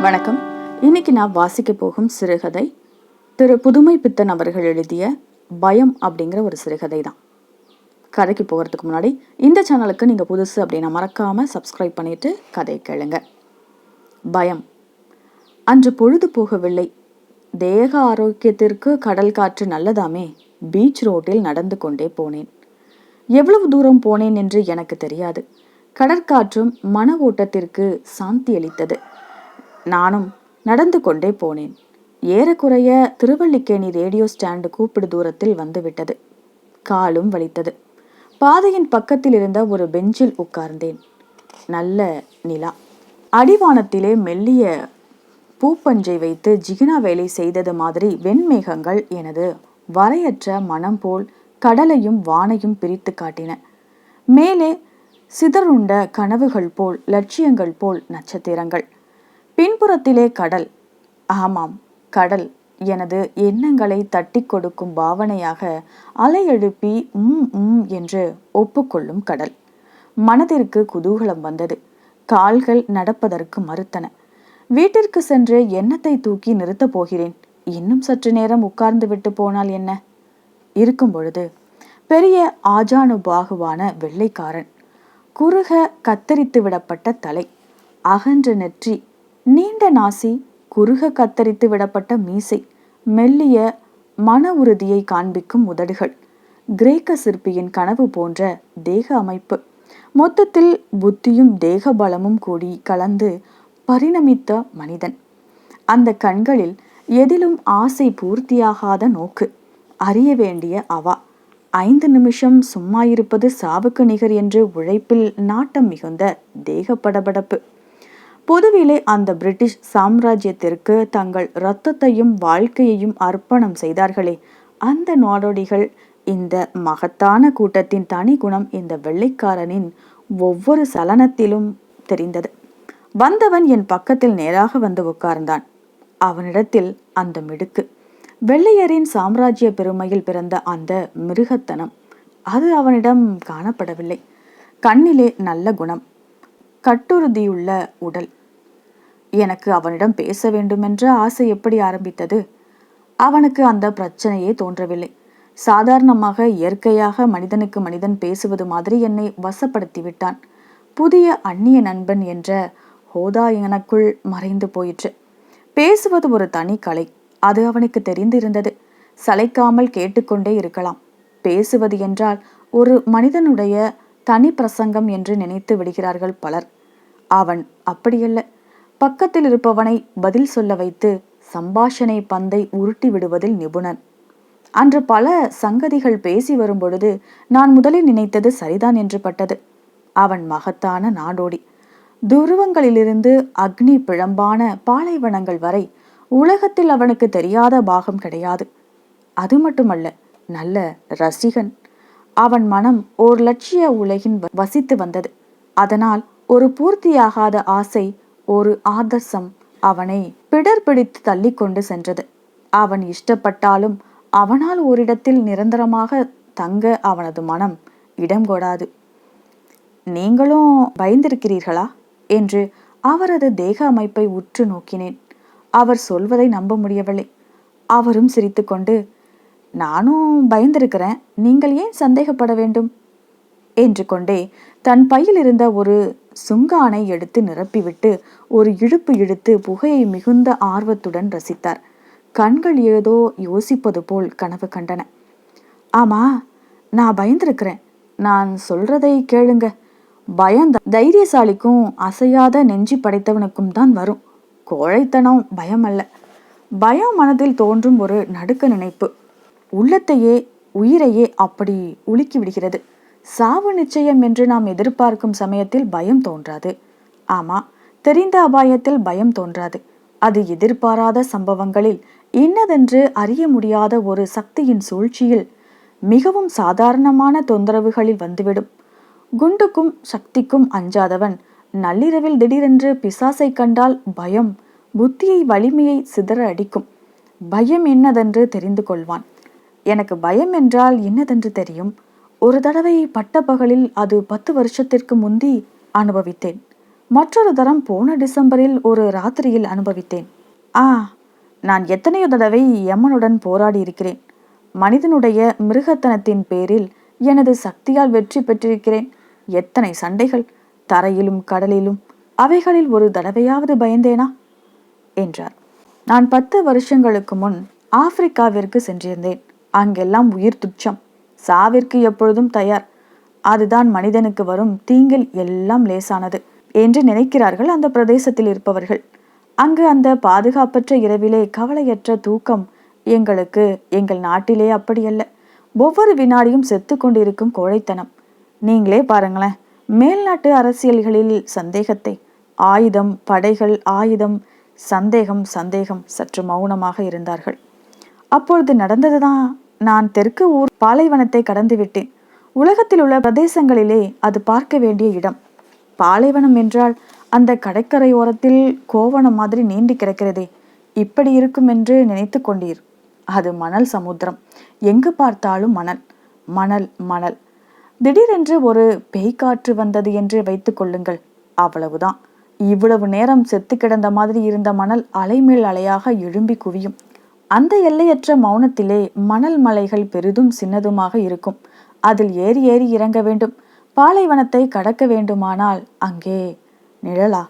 வணக்கம். இன்னைக்கு நான் வாசிக்க போகும் சிறுகதை திரு புதுமை பித்தன் அவர்கள் எழுதிய பயம் அப்படிங்கிற ஒரு சிறுகதை தான். கதைக்கு போகிறதுக்கு முன்னாடி இந்த சேனலுக்கு நீங்கள் புதுசு அப்படின்னா மறக்காமல் சப்ஸ்கிரைப் பண்ணிட்டு கதையை கேளுங்க. பயம். அன்று பொழுது போகவில்லை. தேக ஆரோக்கியத்திற்கு கடல் காற்று நல்லதாமே. பீச் ரோட்டில் நடந்து கொண்டே போனேன். எவ்வளவு தூரம் போனேன் என்று எனக்கு தெரியாது. கடற்காற்றும் மன ஓட்டத்திற்கு சாந்தி அளித்தது நானும் நடந்து கொண்டே போனேன். ஏறக்குறைய திருவல்லிக்கேணி ரேடியோ ஸ்டாண்டு கூப்பிடு தூரத்தில் வந்துவிட்டது. காலும் வலித்தது. பாதையின் பக்கத்தில் இருந்த ஒரு பெஞ்சில் உட்கார்ந்தேன். நல்ல நிலா. அடிவானத்திலே மெல்லிய பூப்பஞ்சை வைத்து ஜிகினா வேலை செய்தது மாதிரி வெண்மேகங்கள் எனது வரையற்ற மனம் போல் கடலையும் வானையும் பிரித்து காட்டின. மேலே சிதறுண்ட கனவுகள் போல் லட்சியங்கள் போல் நட்சத்திரங்கள். பின்புறத்திலே கடல். ஆமாம் கடல். எனது எண்ணங்களை தட்டி கொடுக்கும் பாவனையாக அலை எழுப்பி உம் உம் என்று ஒப்புக்கொள்ளும் கடல். மனதிற்கு குதூகலம் வந்தது. கால்கள் நடப்பதற்கு மறுத்தன. வீட்டிற்கு சென்று எண்ணத்தை தூக்கி நிறுத்தப் போகிறேன். இன்னும் சற்று நேரம் உட்கார்ந்து விட்டு போனால் என்ன? இருக்கும் பொழுது பெரிய ஆஜானுபாகுவான வெள்ளைக்காரன். குறுக கத்தரித்து விடப்பட்ட தலை. அகன்ற நெற்றி நீண்ட நாசி குறுக கத்தரித்து விடப்பட்ட மீசை மெல்லிய மன உறுதியை காண்பிக்கும் உதடுகள் கிரேக்க சிற்பியின் கனவு போன்ற தேக அமைப்பு. மொத்தத்தில் புத்தியும் தேக பலமும் கூடி கலந்து பரிணமித்த மனிதன். அந்த கண்களில் எதிலும் ஆசை பூர்த்தியாகாத நோக்கு. அறிய வேண்டிய அவா ஐந்து நிமிஷம் சும்மா இருப்பது சாவுக்கு நிகர் என்று உழைப்பில் நாட்டம் மிகுந்த தேக படபடப்பு பொதுவிலே அந்த பிரிட்டிஷ் சாம்ராஜ்யத்திற்கு தங்கள் இரத்தத்தையும் வாழ்க்கையையும் அர்ப்பணம் செய்தார்களே. அந்த நாடோடிகள் இந்த மகத்தான கூட்டத்தின் தனி குணம் இந்த வெள்ளைக்காரனின் ஒவ்வொரு சலனத்திலும் தெரிந்தது. வந்தவன் என் பக்கத்தில் நேராக வந்து உட்கார்ந்தான். அவனிடத்தில் அந்த மிடுக்கு. வெள்ளையரின் சாம்ராஜ்ய பெருமையில் பிறந்த அந்த மிருகத்தனம். அது அவனிடம் காணப்படவில்லை. கண்ணிலே நல்ல குணம். கட்டுறுதியுள்ள உடல். எனக்கு அவனிடம் பேச வேண்டுமென்ற ஆசை எப்படி ஆரம்பித்தது? அவனுக்கு அந்த பிரச்சனையே தோன்றவில்லை. சாதாரணமாக இயற்கையாக மனிதனுக்கு மனிதன் பேசுவது மாதிரி என்னை வசப்படுத்தி விட்டான் புதிய அந்நிய நண்பன் என்ற ஹோதா எனக்குள் மறைந்து போயிற்று. பேசுவது ஒரு தனி கலை. அது அவனுக்கு தெரிந்திருந்தது. சளைக்காமல் கேட்டுக்கொண்டே இருக்கலாம். பேசுவது என்றால் ஒரு மனிதனுடைய தனி பிரசங்கம் என்று நினைத்து விடுகிறார்கள் பலர். அவன் அப்படியல்ல. பக்கத்தில் இருப்பவனை பதில் சொல்ல வைத்து சம்பாஷணை பந்தை உருட்டி விடுவதில் நிபுணன் அன்று பல சங்கதிகள் பேசி வரும்பொழுது நான் முதலில் நினைத்தது சரிதான் என்று பட்டது. அவன் மகத்தான நாடோடி. துருவங்களிலிருந்து அக்னி பிழம்பான பாலைவனங்கள் வரை உலகத்தில் அவனுக்கு தெரியாத பாகம் கிடையாது. அது மட்டுமல்ல நல்ல ரசிகன். அவன் மனம் ஓர் லட்சிய உலகின் வசித்து வந்தது. அதனால் ஒரு பூர்த்தியாகாத ஆசை ஒரு ஆதர்சம் அவனை பிடர் பிடித்து தள்ளி கொண்டு சென்றது. அவன் இஷ்டப்பட்டாலும் அவனால் ஓரிடத்தில் நிரந்தரமாக தங்க அவனது மனம் இடம் கொடாது. நீங்களும் பயந்திருக்கிறீர்களா? என்று அவரது தேக அமைப்பை உற்று நோக்கினேன். அவர் சொல்வதை நம்ப முடியவில்லை. அவரும் சிரித்துக்கொண்டு நானும் பயந்திருக்கிறேன். நீங்கள் ஏன் சந்தேகப்பட வேண்டும்? என்று கொண்டே தன் பையில் இருந்த ஒரு சுங்கானை எடுத்து நிரப்பிவிட்டு ஒரு இழுப்பு இழுத்து புகையை மிகுந்த ஆர்வத்துடன் ரசித்தார். கண்கள் ஏதோ யோசிப்பது போல் கனவு கண்டன. ஆமா நான் பயந்திருக்கிறேன். நான் சொல்றதை கேளுங்க. பயம் தைரியசாலிக்கும் அசையாத நெஞ்சி படைத்தவனுக்கும் தான் வரும். கோழைத்தனம் பயம் அல்ல. பயம் மனதில் தோன்றும் ஒரு நடுக்க நினைப்பு. உள்ளத்தையே உயிரையே அப்படி உலுக்கி விடுகிறது. சாவு நிச்சயம் என்று நாம் எதிர்பார்க்கும் சமயத்தில் பயம் தோன்றாது. ஆமா தெரிந்த அபாயத்தில் பயம் தோன்றாது. அது எதிர்பாராத சம்பவங்களில் இன்னதென்று அறிய முடியாத ஒரு சக்தியின் சூழ்ச்சியில் மிகவும் சாதாரணமான தொந்தரவுகளில் வந்துவிடும். குண்டுக்கும் சக்திக்கும் அஞ்சாதவன் நள்ளிரவில் திடீரென்று பிசாசை கண்டால் பயம் புத்தியை வலிமையை சிதற அடிக்கும். பயம் என்னதென்று தெரிந்து கொள்வான். எனக்கு பயம் என்றால் என்னதென்று தெரியும்? ஒரு தடவை பட்ட பகலில் அது பத்து வருஷத்திற்கு முந்தி அனுபவித்தேன். மற்றொரு தரம் போன டிசம்பரில் ஒரு ராத்திரியில் அனுபவித்தேன். ஆ நான் எத்தனையோ தடவை எம்மனுடன் போராடி இருக்கிறேன். மனிதனுடைய மிருகத்தனத்தின் பேரில் எனது சக்தியால் வெற்றி பெற்றிருக்கிறேன். எத்தனை சண்டைகள் தரையிலும் கடலிலும் அவைகளில் ஒரு தடவையாவது பயந்தேனா? என்றார். நான் பத்து வருஷங்களுக்கு முன் ஆப்பிரிக்காவிற்கு சென்றிருந்தேன். அங்கெல்லாம் உயிர் துச்சம். சாவிற்கு எப்பொழுதும் தயார். அதுதான் மனிதனுக்கு வரும் தீங்கில் எல்லாம் லேசானது. என்று நினைக்கிறார்கள் அந்த பிரதேசத்தில் இருப்பவர்கள். அங்கு அந்த பாதுகாப்பற்ற இரவிலே கவலையற்ற தூக்கம் எங்களுக்கு எங்கள் நாட்டிலே அப்படியல்ல. ஒவ்வொரு வினாடியும் செத்து கொண்டிருக்கும் கோழைத்தனம். நீங்களே பாருங்களேன் மேல்நாட்டு அரசியல்களில் சந்தேகத்தை ஆயுதம் படைகள் ஆயுதம் சந்தேகம் சந்தேகம் சற்று மௌனமாக இருந்தார்கள். அப்பொழுது நடந்ததுதான் நான் தெற்கு ஊர் பாலைவனத்தை கடந்து விட்டேன் உலகத்தில் உள்ள பிரதேசங்களிலே அது பார்க்க வேண்டிய இடம். பாலைவனம் என்றால் அந்த கடற்கரையோரத்தில் கோவணம் மாதிரி நீண்டி கிடக்கிறதே. இப்படி இருக்கும் என்று நினைத்து கொண்டீர். அது மணல் சமுத்திரம். எங்கு பார்த்தாலும் மணல். மணல் மணல். திடீரென்று ஒரு பேய்காற்று வந்தது என்று வைத்துக் கொள்ளுங்கள். அவ்வளவுதான். இவ்வளவு நேரம் செத்து கிடந்த மாதிரி இருந்த மணல் அலைமேல் அலையாக எழும்பி குவியும். அந்த எல்லையற்ற மௌனத்திலே மணல் மலைகள் பெரிதும் சின்னதுமாக இருக்கும். அதில் ஏறி ஏறி இறங்க வேண்டும். பாலைவனத்தை கடக்க வேண்டுமானால் அங்கே நிழலா?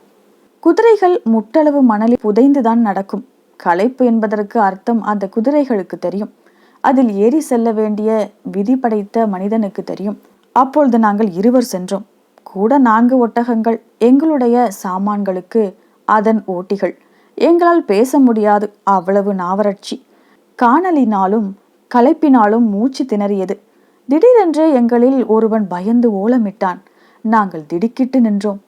குதிரைகள் முட்டளவு மணலில் புதைந்துதான் நடக்கும். களைப்பு என்பதற்கு அர்த்தம் அந்த குதிரைகளுக்கு தெரியும். அதில் ஏறி செல்ல வேண்டிய விதி படைத்த மனிதனுக்கு தெரியும். அப்பொழுது நாங்கள் இருவர் சென்றோம். கூட நான்கு ஒட்டகங்கள். எங்களுடைய சாமான்களுக்கு அதன் ஓட்டிகள். எங்களால் பேச முடியாது. அவ்வளவு நாவரட்சி காணலினாலும் களைப்பினாலும் மூச்சு திணறியது. திடீரென்று எங்களில் ஒருவன் பயந்து ஓலமிட்டான். நாங்கள் திடுக்கிட்டு நின்றோம்.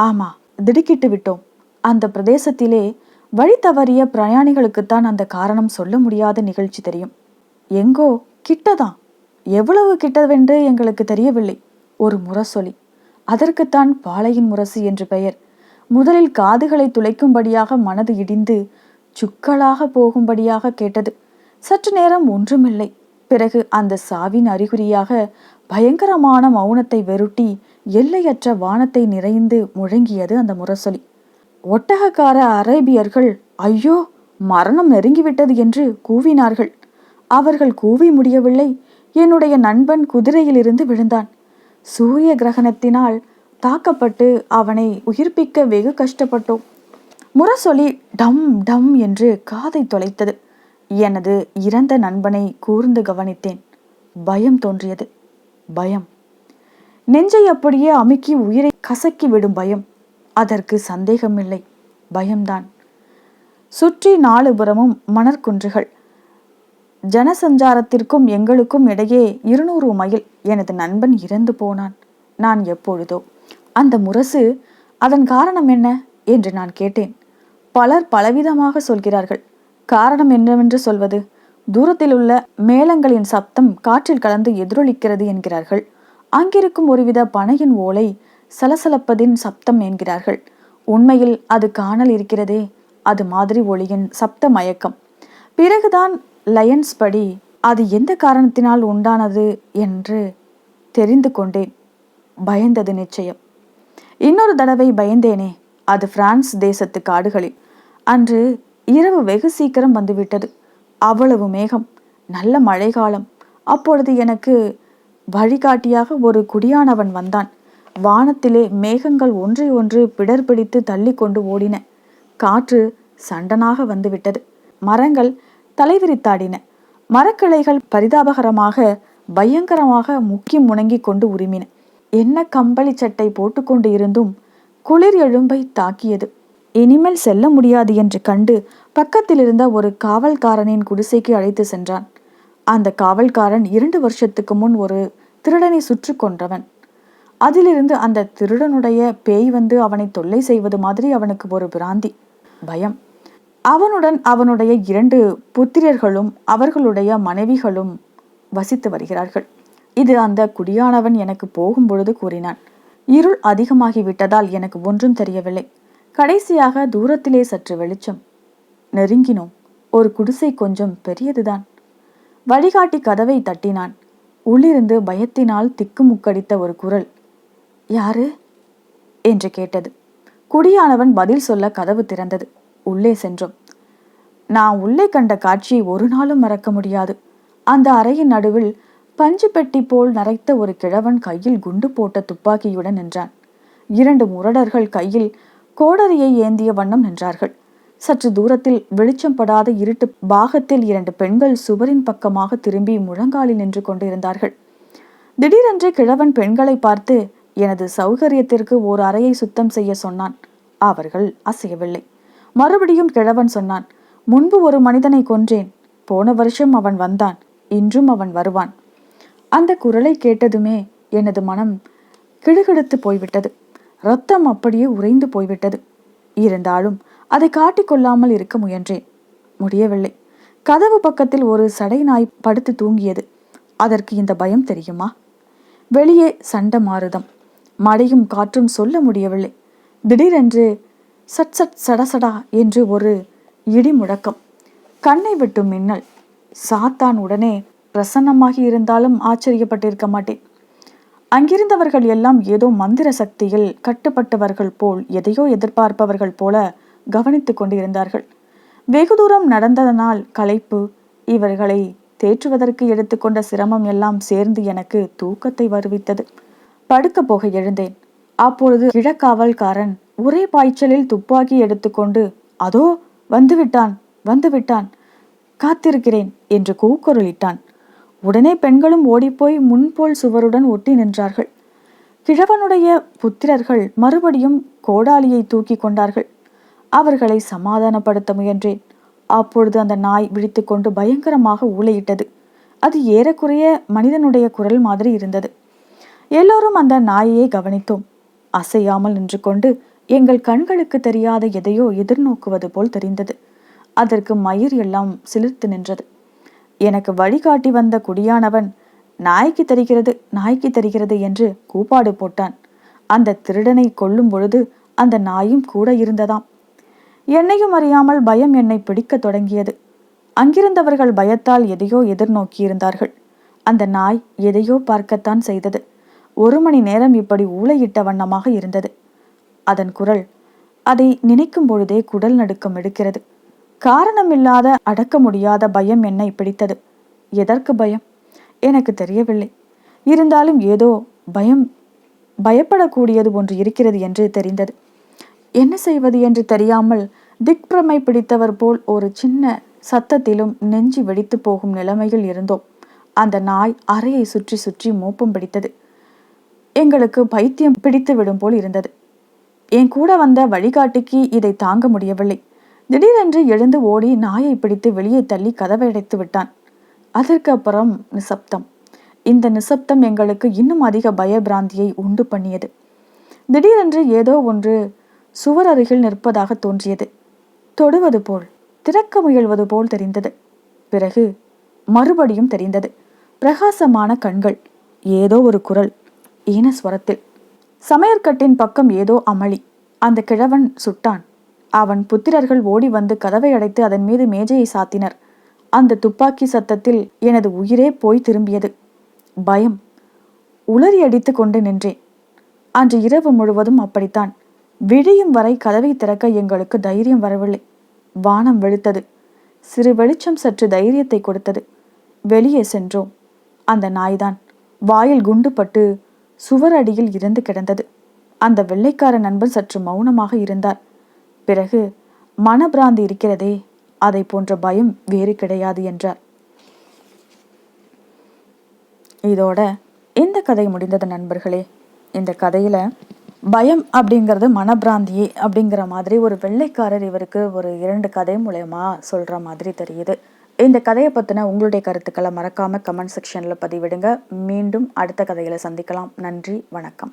ஆமா திடுக்கிட்டு விட்டோம். அந்த பிரதேசத்திலே வழி தவறிய பிரயாணிகளுக்குத்தான் அந்த காரணம் சொல்ல முடியாத நிகழ்ச்சி தெரியும். எங்கோ கிட்டதான். எவ்வளவு கிட்டவென்று எங்களுக்கு தெரியவில்லை. ஒரு முரசொலி. அதற்குத்தான் பாளையின் முரசு என்று பெயர். முதலில் காதுகளை துளைக்கும்படியாக மனது இடிந்து சுக்களாக போகும்படியாக கேட்டது. சற்று நேரம் ஒன்றுமில்லை. பிறகு அந்த சாவின் அறிகுறியாக பயங்கரமான மௌனத்தை வெருட்டி எல்லையற்ற வானத்தை நிறைந்து முழங்கியது அந்த முரசொலி. ஒட்டகக்கார அரேபியர்கள் ஐயோ மரணம் நெருங்கிவிட்டது என்று கூவினார்கள். அவர்கள் கூவி முடியவில்லை. என்னுடைய நண்பன் குதிரையிலிருந்து விழுந்தான். சூரிய கிரகணத்தினால் தாக்கப்பட்டு அவனை உயிர்ப்பிக்க வெகு கஷ்டப்பட்டோம். முரசொலி டம் டம் என்று காதை தொலைத்தது. எனது இறந்த நண்பனை கூர்ந்து கவனித்தேன். பயம் தோன்றியது. பயம். நெஞ்சை அப்படியே அமுக்கி உயிரை கசக்கி விடும் பயம். அதற்கு சந்தேகமில்லை. பயம்தான். சுற்றி நாலு புறமும் மணற்குன்றுகள் ஜனசஞ்சாரத்திற்கும் எங்களுக்கும் இடையே இருநூறு மைல் எனது நண்பன் இறந்து போனான். நான் எப்பொழுதோ. அந்த முரசு அதன் காரணம் என்ன? என்று நான் கேட்டேன். பலர் பலவிதமாக சொல்கிறார்கள். காரணம் என்னவென்று சொல்வது? தூரத்தில் உள்ள மேளங்களின் சப்தம் காற்றில் கலந்து எதிரொலிக்கிறது என்கிறார்கள். அங்கிருக்கும் ஒருவித பனையின் ஓலை சலசலப்பதின் சப்தம் என்கிறார்கள். உண்மையில் அது காணல் இருக்கிறதே. அது மாதிரி ஒளியின் சப்த மயக்கம் பிறகுதான் லயன்ஸ் படி அது எந்த காரணத்தினால் உண்டானது? என்று தெரிந்து கொண்டேன். பயந்தது நிச்சயம். இன்னொரு தடவை பயந்தேனே அது பிரான்ஸ் தேசத்து காடுகளில். அன்று இரவு வெகு சீக்கிரம் வந்துவிட்டது. அவ்வளவு மேகம் நல்ல மழைக்காலம். அப்பொழுது எனக்கு வழிகாட்டியாக ஒரு குடியானவன் வந்தான். வானத்திலே மேகங்கள் ஒன்றை ஒன்று பிடர் பிடித்து தள்ளி கொண்டு ஓடின. காற்று சண்டனாக வந்துவிட்டது. மரங்கள் தலைவிரித்தாடின. மரக்கிளைகள் பரிதாபகரமாக பயங்கரமாக முக்கி முணங்கி கொண்டு உரிமின. என்ன கம்பளி சட்டை போட்டுக்கொண்டு இருந்தும் குளிர் எழும்பை தாக்கியது. இனிமேல் செல்ல முடியாது என்று கண்டு பக்கத்தில் இருந்த ஒரு காவல்காரனின் குடிசைக்கு அழைத்து சென்றான். அந்த காவல்காரன் இரண்டு வருஷத்துக்கு முன் ஒரு திருடனை சுற்று கொன்றவன். அதிலிருந்து அந்த திருடனுடைய பேய் வந்து அவனை தொல்லை செய்வது மாதிரி அவனுக்கு ஒரு பிராந்தி பயம். அவனுடன் அவனுடைய இரண்டு புத்திரர்களும் அவர்களுடைய மனைவிகளும் வசித்து வருகிறார்கள். இது அந்த குடியானவன் எனக்கு போகும் பொழுது கூறினான் இருள் அதிகமாகிவிட்டதால் எனக்கு ஒன்றும் தெரியவில்லை. கடைசியாக தூரத்திலே சற்று வெளிச்சம். நெருங்கினோம் ஒரு குடிசை கொஞ்சம் பெரியதுதான். வழிகாட்டி கதவை தட்டினான். உள்ளிருந்து பயத்தினால் திக்குமுக்கடித்த ஒரு குரல் யாரு? என்று கேட்டது. குடியானவன் பதில் சொல்ல கதவு திறந்தது. உள்ளே சென்றோம். நான் உள்ளே கண்ட காட்சியை ஒரு நாளும் மறக்க முடியாது. அந்த அறையின் நடுவில் பஞ்சு பெட்டி போல் நரைத்த ஒரு கிழவன் கையில் குண்டு போட்ட துப்பாக்கியுடன் நின்றான். இரண்டு முரடர்கள் கையில் கோடரியை ஏந்திய வண்ணம் நின்றார்கள். சற்று தூரத்தில் வெளிச்சம் படாத இருட்டு பாகத்தில் இரண்டு பெண்கள் சுவரின் பக்கமாக திரும்பி முழங்காலில் நின்று கொண்டிருந்தார்கள். திடீரென்று கிழவன் பெண்களை பார்த்து எனது சௌகரியத்திற்கு ஓர் அறையை சுத்தம் செய்ய சொன்னான். அவர்கள் அசையவில்லை. மறுபடியும் கிழவன் சொன்னான் முன்பு ஒரு மனிதனை கொன்றேன். போன வருஷம் அவன் வந்தான். இன்றும் அவன் வருவான். அந்த குரலை கேட்டதுமே எனது மனம் கிடுகிடுத்து போய்விட்டது. ரத்தம் அப்படியே உறைந்து போய்விட்டது. இருந்தாலும் அதை காட்டிக்கொள்ளாமல் இருக்க முயன்றேன். முடியவில்லை. கதவு பக்கத்தில் ஒரு சடை நாய் படுத்து தூங்கியது. அதற்கு இந்த பயம் தெரியுமா? வெளியே சண்ட மாறுதம். மழையும் காற்றும் சொல்ல முடியவில்லை. திடீரென்று சட் சட் சடசடா என்று ஒரு இடி முழக்கம் கண்ணை விட்டு மின்னல். சாத்தான் உடனே பிரசன்னமாகி இருந்தாலும் ஆச்சரியப்பட்டிருக்க மாட்டேன். அங்கிருந்தவர்கள் எல்லாம் ஏதோ மந்திர சக்தியில் கட்டுப்பட்டவர்கள் போல் எதையோ எதிர்பார்ப்பவர்கள் போல கவனித்துக் கொண்டிருந்தார்கள். வெகு தூரம் நடந்ததனால் களைப்பு இவர்களை தேற்றுவதற்கு எடுத்துக்கொண்ட சிரமம் எல்லாம் சேர்ந்து எனக்கு தூக்கத்தை வருவித்தது. படுக்க போக எழுந்தேன். அப்பொழுது கிழக்காவல்காரன் ஒரே பாய்ச்சலில் துப்பாக்கி எடுத்துக்கொண்டு அதோ வந்துவிட்டான் வந்துவிட்டான் காத்திருக்கிறேன் என்று கூக்குரலிட்டான். உடனே பெண்களும் ஓடிப்போய் முன்போல் சுவருடன் ஒட்டி நின்றார்கள். கிழவனுடைய புத்திரர்கள் மறுபடியும் கோடாலியை தூக்கி கொண்டார்கள். அவர்களை சமாதானப்படுத்த முயன்றேன். அப்பொழுது அந்த நாய் விழித்துக்கொண்டு பயங்கரமாக ஊளையிட்டது. அது ஏறக்குறைய மனிதனுடைய குரல் மாதிரி இருந்தது. எல்லோரும் அந்த நாயையை கவனித்தோம். அசையாமல் நின்று கொண்டு எங்கள் கண்களுக்கு தெரியாத எதையோ எதிர்நோக்குவது போல் தெரிந்தது. அதற்கு மயிர் எல்லாம் சிலிர்த்து நின்றது. எனக்கு வழிகாட்டி வந்த குடியானவன் நாய்க்கு தெரிகிறது நாய்க்கு தெரிகிறது என்று கூப்பாடு போட்டான். அந்த திருடனை கொல்லும் பொழுது அந்த நாயும் கூட இருந்ததாம். என்னையும் அறியாமல் பயம் என்னை பிடிக்கத் தொடங்கியது. அங்கிருந்தவர்கள் பயத்தால் எதையோ எதிர்நோக்கியிருந்தார்கள். அந்த நாய் எதையோ பார்க்கத்தான் செய்தது. ஒரு மணி நேரம் இப்படி ஊளையிட்ட வண்ணமாக இருந்தது. அதன் குரல் அதை நினைக்கும் பொழுதே குடல் நடுக்கம் எடுக்கிறது. காரணமில்லாத அடக்க முடியாத பயம் என்னை பிடித்தது. எதற்கு பயம்? எனக்கு தெரியவில்லை. இருந்தாலும் ஏதோ பயம் பயப்படக்கூடியது ஒன்று இருக்கிறது என்று தெரிந்தது. என்ன செய்வது என்று தெரியாமல் திக்பிரமை பிடித்தவர் போல் ஒரு சின்ன சத்தத்திலும் நெஞ்சி வெடித்து போகும் நிலைமையில் இருந்தோம். அந்த நாய் அறையை சுற்றி சுற்றி மோப்பம் பிடித்தது. எங்களுக்கு பைத்தியம் பிடித்து விடும் போல் இருந்தது. என் கூட வந்த வழிகாட்டிக்கு இதை தாங்க முடியவில்லை. திடீரென்று எழுந்து ஓடி நாயை பிடித்து வெளியே தள்ளி கதவை அடைத்து விட்டான். அதற்கு அப்புறம் நிசப்தம். இந்த நிசப்தம் எங்களுக்கு இன்னும் அதிக பயபிராந்தியை உண்டு பண்ணியது. திடீரென்று ஏதோ ஒன்று சுவர் அருகில் நிற்பதாக தோன்றியது. தொடுவது போல் திறக்க முயல்வது போல் தெரிந்தது. பிறகு மறுபடியும் தெரிந்தது. பிரகாசமான கண்கள் ஏதோ ஒரு குரல் ஈனஸ்வரத்தில் சமையற்கட்டின் பக்கம் ஏதோ அமளி. அந்த கிழவன் சுட்டான். அவன் புத்திரர்கள் ஓடி வந்து கதவை அடைத்து அதன் மீது மேஜையை சாத்தினர். அந்த துப்பாக்கி சத்தத்தில் எனது உயிரே போய் திரும்பியது. பயம். உளறி அடித்து கொண்டு நின்றேன். அன்று இரவு முழுவதும் அப்படித்தான். விழியும் வரை கதவை திறக்க எங்களுக்கு தைரியம் வரவில்லை. வானம் வெளுத்தது. சிறு வெளிச்சம் சற்று தைரியத்தை கொடுத்தது. வெளியே சென்றோம். அந்த நாய்தான் வாயில் குண்டு பட்டு சுவர் அடியில் இறந்து கிடந்தது. அந்த வெள்ளைக்கார நண்பன் சற்று மௌனமாக இருந்தார். பிறகு மனப்பிராந்தி இருக்கிறதே அதை போன்ற பயம் வேறு கிடையாது என்றார். இதோட இந்த கதை முடிந்தது நண்பர்களே. இந்த கதையில பயம் அப்படிங்கிறது மனப்பிராந்தியே அப்படிங்கிற மாதிரி ஒரு வெள்ளைக்காரர் இவருக்கு ஒரு இரண்டு கதை மூலயமா சொல்கிற மாதிரி தெரியுது. இந்த கதையை பற்றின உங்களுடைய கருத்துக்களை மறக்காமல் கமெண்ட் செக்ஷனில் பதிவிடுங்க. மீண்டும் அடுத்த கதையில் சந்திக்கலாம். நன்றி வணக்கம்.